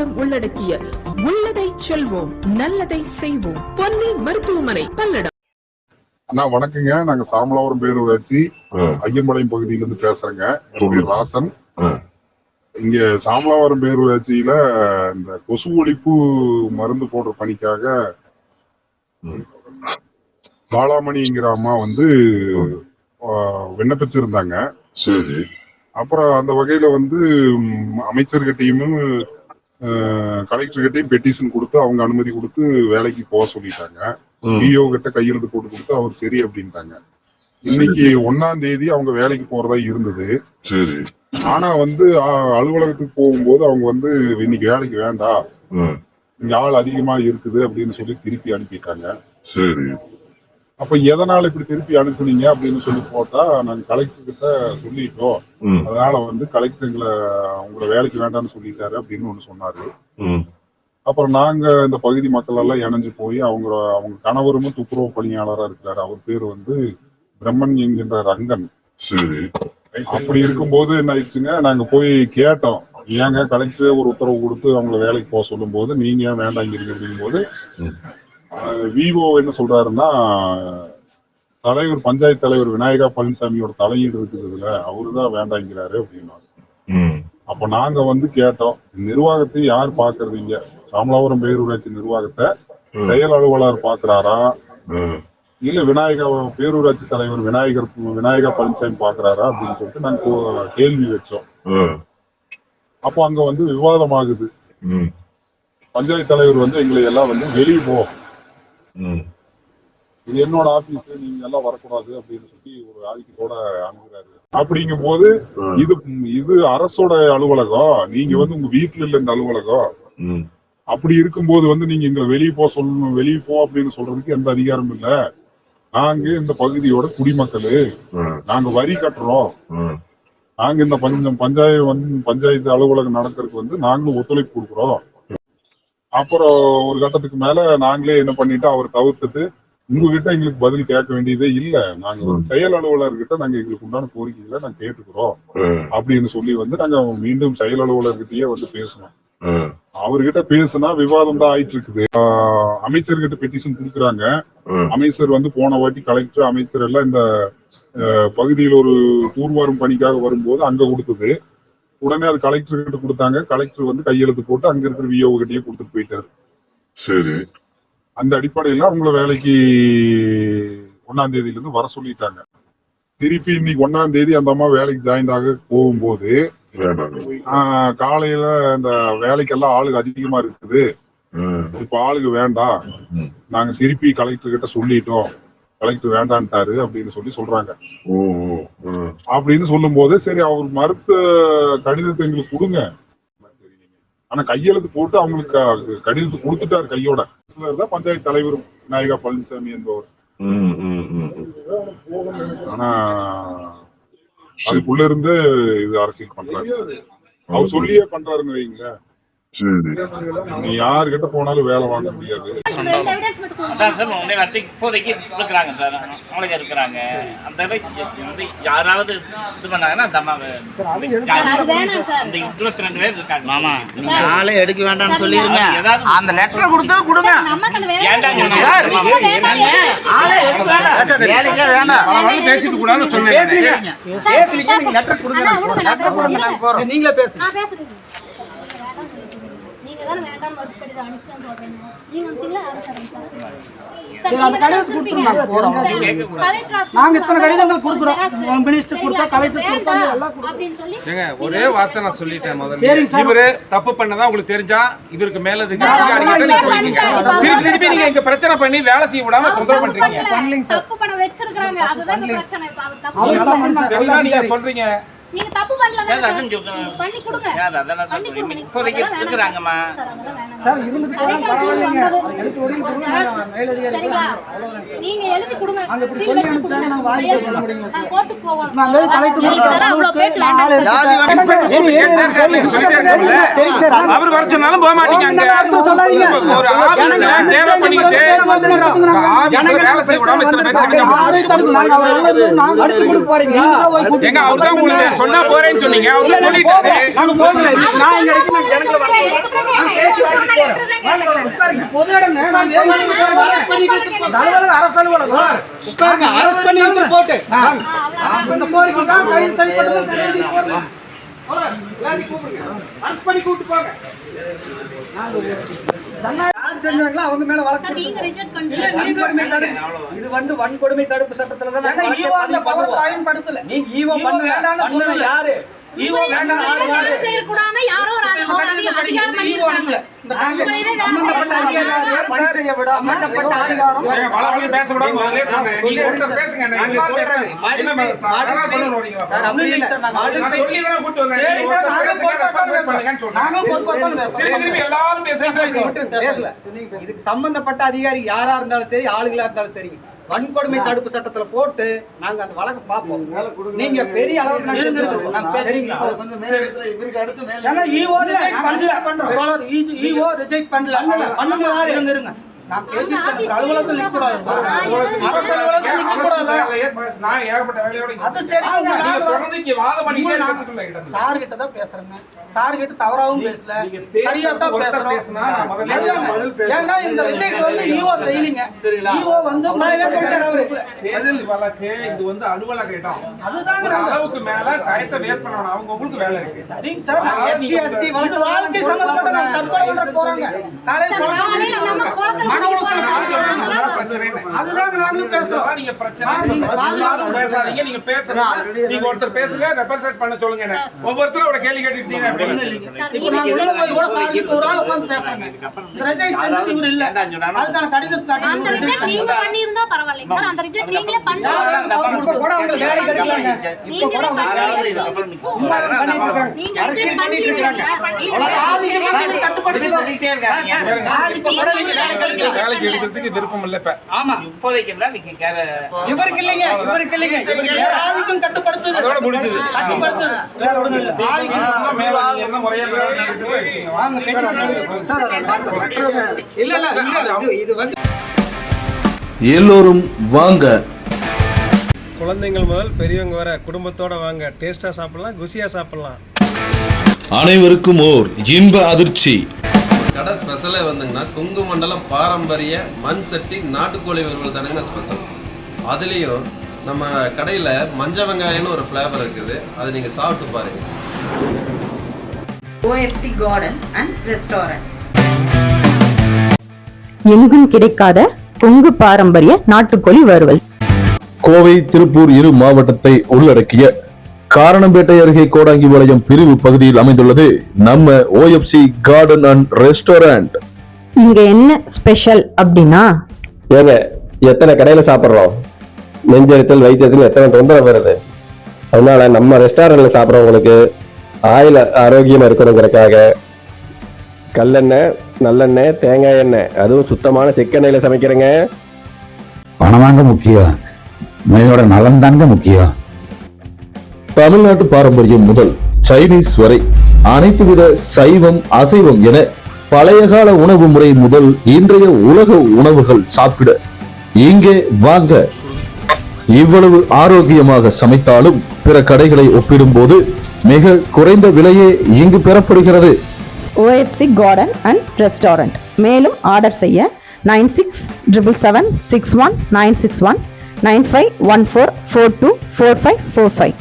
சேவைகளும் உள்ளடக்கிய உள்ளதை செல்வோம் நல்லதை செய்வோம். பொன்னி மருத்துவமனை பல்லடம். அண்ணா வணக்கங்க. நாங்க சாமலாபுரம் பேரூராட்சி ஐயம்பாளையம் பகுதியில இருந்து பேசுறேங்க. என் சொல்லுங்க. பேர் ராசன் இங்க சாமலாபுரம் பேரூராட்சியில இந்த கொசு ஒழிப்பு மருந்து போடுற பணிக்காக. பாலாமணிங்கிற அம்மா வந்து விண்ணப்பிச்சிருந்தாங்க. சரி. அப்புறம் அந்த வகையில வந்து அமைச்சர்கிட்டயும் கலெக்டர்கிட்டையும் பெட்டிஷன் கொடுத்து அவங்க அனுமதி கொடுத்து வேலைக்கு போக சொல்லிட்டாங்க. பிஓ கிட்ட கையெழுத்து போட்டு கொடுத்து அவர் சரி அப்படின்ட்டாங்க. இன்னைக்கு ஒன்னாம் தேதி அவங்க வேலைக்கு போறதா இருந்தது. சரி. ஆனா வந்து அலுவலகத்துக்கு போகும்போது அவங்க வந்து இன்னைக்கு வேலைக்கு வேண்டாம். இங்க ஆள் அதிகமா இருக்குது அப்படின்னு சொல்லி திருப்பி அனுப்பிட்டாங்க. சரி. அப்ப எதனால இப்படி திருப்பி அனுப்புனீங்க அப்படின்னு சொல்லி போட்டா நாங்க கலெக்டர் கிட்ட சொல்லிட்டோம். அதனால வந்து கலெக்டர் எங்களை உங்களை வேலைக்கு வேண்டாம்னு சொல்லிட்டாரு அப்படின்னு ஒண்ணு சொன்னாரு. அப்புறம் நாங்க இந்த பகுதி மக்கள் எல்லாம் இணைஞ்சு போய் அவங்க அவங்க கணவரும் துப்புரவு பணியாளரா இருக்கிறாரு அவர் பேர் வந்து பிரம்மன் என்கின்ற ரங்கன். அப்படி இருக்கும்போது என்ன ஆயிடுச்சுங்க நாங்க போய் கேட்டோம். ஏங்க கலெக்டர் ஒரு உத்தரவு கொடுத்து அவங்கள வேலைக்கு போக சொல்லும் போது நீங்க ஏன் வேண்டாங்கிறீங்க அப்படிங்கும் போது விவோ என்ன சொல்றாருன்னா தலைவர் பஞ்சாயத்து தலைவர் விநாயகா பழனிசாமியோட தலையீடு இருக்குது இதுல அவருதான் வேண்டாங்கிறாரு அப்படின்னா ம், அப்ப நாங்க வந்து கேட்டோம் நிர்வாகத்தை யார் பாக்குறது இங்க சாமலாபுரம் பேரூராட்சி நிர்வாகத்தை செயல் அலுவலர் பாக்குறாரா? இல்ல விநாயகா பேரூராட்சி தலைவர் விநாயகர் விநாயகா பழனிசாமி பாக்குறாரா அப்படின்னு சொல்லிட்டு நாங்க கேள்வி வச்சோம். அப்போ அங்க வந்து விவாதமாகுது. ம், பஞ்சாயத்து தலைவர் வந்து எங்களை எல்லாம் வந்து வெளியே போ ம், இது என்னோட ஆபீஸ் நீங்க எல்லாம் வரக்கூடாது அப்படின்னு சொல்லி ஒரு ஆதிக்கத்தோட அணுகுறாரு அப்படிங்கும் போது இது இது அரசோட அலுவலகம். நீங்க வந்து உங்க வீட்டுல இல்ல இந்த அலுவலகம். அப்படி இருக்கும்போது வந்து நீங்க எங்களை வெளியே போக சொல்லணும் வெளியே போ அப்படின்னு சொல்றதுக்கு எந்த அதிகாரமும் இல்ல. நாங்க இந்த பகுதியோட குடிமக்கள். நாங்க வரி கட்டுறோம். நாங்க இந்த பஞ்சம் பஞ்சாயத்து வந்து பஞ்சாயத்து அலுவலகம் நடக்கிறதுக்கு வந்து நாங்களும் ஒத்துழைப்பு கொடுக்குறோம். அப்புறம் ஒரு கட்டத்துக்கு மேல நாங்களே என்ன பண்ணிட்டு அவர் தவிர்த்துட்டு உங்ககிட்ட எங்களுக்கு பதில் கேட்க வேண்டியதே இல்ல. நாங்க ஒரு செயல் அலுவலர்கிட்ட நாங்க எங்களுக்கு உண்டான கோரிக்கைகளை நாங்க கேட்டுக்கிறோம். அப்படின்னு சொல்லி வந்து நாங்க மீண்டும் செயல் அலுவலர்கிட்டயே வந்து பேசணும். அவர்கிட்ட பேசுனா விவாதம் தான் ஆயிட்டு இருக்குது அமைச்சர்கிட்ட பெட்டிஷன் கொடுக்குறாங்க. அமைச்சர் வந்து போன வாட்டி கலெக்டர் அமைச்சர் எல்லாம் இந்த பகுதியில் ஒரு தூர்வாரும் பணிக்காக வரும்போது அங்க கொடுத்தது. உடனே அது கலெக்டர் கிட்ட கொடுத்தாங்க. கலெக்டர் வந்து கையெழுத்து போட்டு அங்க இருக்கிற விஓ கிட்டயே கொடுத்துட்டு போயிட்டாரு. சரி. அந்த அடிப்படையில அவங்கள வேலைக்கு ஒன்னாம் தேதியில இருந்து வர சொல்லிட்டாங்க. திருப்பி இன்னைக்கு ஒன்னாம் தேதி அந்த அம்மா வேலைக்கு ஜாயின் ஆக போகும்போது காலையில இந்த வேலைக்கெல்லாம் ஆளுங்க அதிகமா இருக்குது. இப்ப ஆளுங்க வேண்டாம். நாங்க திருப்பி கலெக்டர் கிட்ட சொல்லிட்டோம். கலெக்டர் வேண்டான்ட்டாரு அப்படின்னு சொல்லி சொல்றாங்க. அப்படின்னு சொல்லும் போது சரி அவர் மறுத்த கடிதத்தை எங்களுக்கு கொடுங்க. ஆனா கையெழுத்து போட்டு அவங்களுக்கு கடிதத்தை கொடுத்துட்டாரு கையோட. தான் பஞ்சாயத்து தலைவர் விநாயகா பழனிசாமி என்பவர். ஆனா அதுக்குள்ள இருந்து இது அரசியல் பண்றாரு. அவர் சொல்லியே பண்றாருன்னு வைங்களேன். சரி. நீ யாருகிட்ட போனாலும் வேலை வாங்க முடியாது. சார் உன்னை வார்த்தை இப்போதைக்கு இருக்கிறாங்க சார். அவங்களுக்கு இருக்கிறாங்க. அந்த வந்து யாராவது இது பண்ணாங்கன்னா அந்த சார் இருபத்தி ரெண்டு பேர் இருக்காங்க. மாமா நீங்க ஆளே எடுக்க வேண்டாம்னு சொல்லிருங்க ஏதாவது அந்த லெட்டரை கொடுத்தா கொடுங்க. ஆளே எடுக்க வேண்டாம். வேலைக்கே வேண்டாம் பேசிட்டு கூடாதுன்னு சொன்னேன். பேசுறீங்க சார், சார், சார். நான் பேசுறேன், இருங்க. நீங்களே பேசுங்க. தானே வேண்டாம் இதை அனுப்பிச்சேன்னு சொல்றீங்க. நீங்க அனுப்பிச்சீங்களா? யாரு சார் ஒரு சொல்லி வார்த்தை நான் சொல்லிட்டேன் முதல்ல. இவரு தப்பு பண்ணதா உங்களுக்கு தெரிஞ்சா இவருக்கு மேல திருப்பி திருப்பி நீங்க இங்க பிரச்சனை பண்ணி வேலை செய்ய விடாம தொந்தரவு பண்றீங்க. தப்பு பண்ண வச்சிருக்காங்க அதுதான் பிரச்சனை. நீங்க சொல்றீங்க. நீங்க தப்பு பண்ணல. பண்ணி கொடுங்க. அதெல்லாம் இப்போதைக்கு. சார், இருந்துட்டு போறாங்க பரவாயில்லைங்க. கொடுங்க? நீங்க எழுதி கொடுங்க. அங்க இப்படி சொல்லி சொல்ல நான் கோர்ட்டுக்கு. நான் அந்த கலெக்டர் அவ்வளவு பேச்சு வேண்டாம். ஜாதி? அவர் வர சொன்னாலும் போக மாட்டீங்க அங்க. ஒரு ஆபீஸ்ல தேவை பண்ணிக்கிட்டு ஆபீஸ்ல வேலை செய்ய விடாம இத்தனை பேர் அடிச்சு கொடுக்க போறீங்க எங்க அவர் தான் உங்களுக்கு சொன்னா போறேன்னு சொன்னீங்க. தான் சொல்லிட்டாரு. நாங்க போகல. நான் இங்க இருக்கேன் அவரு ஜனங்களை சொல்றாரு, எடுத்துக்கோங்க. உட்காருங்க. பொது இடங்க. நான் அரெஸ்ட் பண்ணி கொடுத்து போட்டு. அலுவலகம் அரசு அலுவலகம். உட்காருங்க. அரெஸ்ட் பண்ணி கொடுத்து போட்டு. இந்த கோரிக்கை தான் கைது செய்யப்பட்டது கைது போடுங்க. போலாம், எல்லாரையும் கூப்பிடுங்க. அரெஸ்ட் பண்ணி கூப்பிட்டு போங்க. செஞ்சாங்களோ அவங்க மேல வழக்கு நீங்க ரிஜெக்ட் பண்றீங்க இது வந்து வன்கொடுமை தடுப்பு சட்டத்துல தான் நாங்க ஈவோ பவர் பயன்படுத்தல. நீங்க ஈவோ பண்ண வேண்டாம்னு சொன்னது யாரு? சம்பந்தப்பட்ட அதிகாரி யாரு இருந்தாலும் சரி ஆளுங்களா இருந்தாலும் சரி வன்கொடுமை தடுப்பு சட்டத்துல போட்டு நாங்க அந்த வழக்கு பார்ப்போம். நீங்க பெரிய அளவுக்கு சரிங்களா? ஏன்னா EO reject பண்ணல. பண்ணுங்க? நான் பேசிட்டு இருக்கேன். அலுவலகத்துல நிக்க கூடாது. அரசு அலுவலகத்துல நிக்க அரசு கூடாது. வேலையை ப- நான் ஏகப்பட்ட வேலையோட இங்க அது சரி உங்க நீங்க நாடு தொடர்ந்து இங்க வாதம் பண்ணிக்கிட்டே உங்க இருக்கிறதுக்குள்ள கிட்ட இருந்து. சார் கிட்ட தான் பேசுறேங்க. சார் கிட்ட தவறாவும் பேசல. சரியா தான் பேசுறோம். ஏன்னா இந்த ரிஜெக்ட் வந்து ஈவோ செய்யலீங்க. ஈவோ வந்து முதல்ல சொல்லிட்டாரு அவரு பேசி வழக்கு இது வந்து அலுவலக இடம். அதுதாங்க ஒரு நாங்க- அளவுக்கு மேல டயத்தை வேஸ்ட் பண்ண வேணாம் அவங்க உங்களுக்கு வேலை இருக்கு. சரிங்க சார் எஸ்சி எஸ்டி வழக்கு வாழ்க்கை சம்பந்தப்பட்ட நாங்க தற்கொலை பண்ற போறாங்க. காலையில நாங்களும் பேசுறோம். அதெல்லாம் நீங்க பிரச்சனை நீங்க யாரும் பேசாதீங்க. நீங்க பேசுறீங்க. நீங்க ஒருத்தர் பேசுங்க. ரெப்ரசென்ட் பண்ண சொல்லுங்க. ஒவ்வொருத்தரும் ஒரு கேள்வி கேட்டுட்டீங்க கட்டுப்படுத்தி சொல்லிட்டே இருக்காங்க சார் இப்ப கூட நீங்க வேலை கிடைக்கல வேலைக்கு எடுக்கிறதுக்கு விருப்பம் இல்லை இப்ப. ஆமா. இப்போதைக்கு தான் நீங்க கேர இவருக்கு இல்லைங்க இவருக்கு இல்லைங்க இவருக்கு வேற ஆதிக்கம் கட்டுப்படுத்துது. அதோட முடிஞ்சது. கட்டுப்படுத்துது. வேற ஒண்ணும் இல்ல. ஆதிக்கம் சொன்னா மேல நீங்க என்ன முறையா வேலை நடக்குதோ எடுத்துங்க. வாங்க பெட்டிஷன் சார் அதை பார்த்து இல்ல இல்ல இல்ல இது- இது வந்து எல்லோரும் வாங்க. குழந்தைங்கள் முதல் பெரியவங்க வர குடும்பத்தோட வாங்க. டேஸ்டா சாப்பிடலாம் குசியா சாப்பிடலாம். அனைவருக்கும் ஓர் இன்ப அதிர்ச்சி. கடை ஸ்பெஷலே வந்துங்கன்னா கொங்கு மண்டலம் பாரம்பரிய மண் சட்டி நாட்டுக்கோழி வறுவல் தானுங்க ஸ்பெஷல் அதுலேயும் நம்ம கடையில் மஞ்ச வெங்காயம்னு ஒரு ஃப்ளேவர் இருக்குது. அதை நீங்கள் சாப்பிட்டு பாருங்கள் ஓஎஃப்சி கார்டன் அண்ட் ரெஸ்டாரண்ட் எங்கும் கிடைக்காத கொங்கு பாரம்பரிய நாட்டுக்கோழி வறுவல். கோவை திருப்பூர் இரு மாவட்டத்தை உள்ளடக்கிய காரணம்பேட்டை அருகே கோடாங்கிபாளையம் பிரிவு பகுதியில் அமைந்துள்ளது. நம்ம ஓஎஃப்சி கார்டன் அண்ட் ரெஸ்டாரண்ட் இங்க என்ன ஸ்பெஷல் அப்படின்னா? ஏங்க எத்தனை கடையில் சாப்பிட்றோம்? நெஞ்செரித்தல் வயிற்றுச்சல் எத்தனை தொந்தரவு வருது? அதனால நம்ம ரெஸ்டாரண்ட்டில் சாப்பிட்றவங்களுக்கு ஆயில் ஆரோக்கியமாக இருக்கணுங்கிறக்காக கல்லெண்ணெய் நல்லெண்ணெய் தேங்காய் எண்ணெய் அதுவும் சுத்தமான செக்கெண்ணெயில் சமைக்கிறேங்க. பணம் வாங்க முக்கியம். மனிதனோட நலன் தாங்க முக்கியம். தமிழ்நாட்டு பாரம்பரியம் முதல் சைனீஸ் வரை அனைத்து வித சைவம் அசைவம் என பழைய கால உணவு முறை முதல் இன்றைய உலக உணவுகள் சாப்பிட இங்கே வாங்க. இவ்வளவு ஆரோக்கியமாக சமைத்தாலும் பிற கடைகளை ஒப்பிடும்போது மிக குறைந்த விலையே இங்கு பெறப்படுகிறது. ஓஎஃப்சி கார்டன் அண்ட் ரெஸ்டாரண்ட் மேலும் ஆர்டர் செய்ய nine six triple seven six one nine six one nine five one four four two four five four five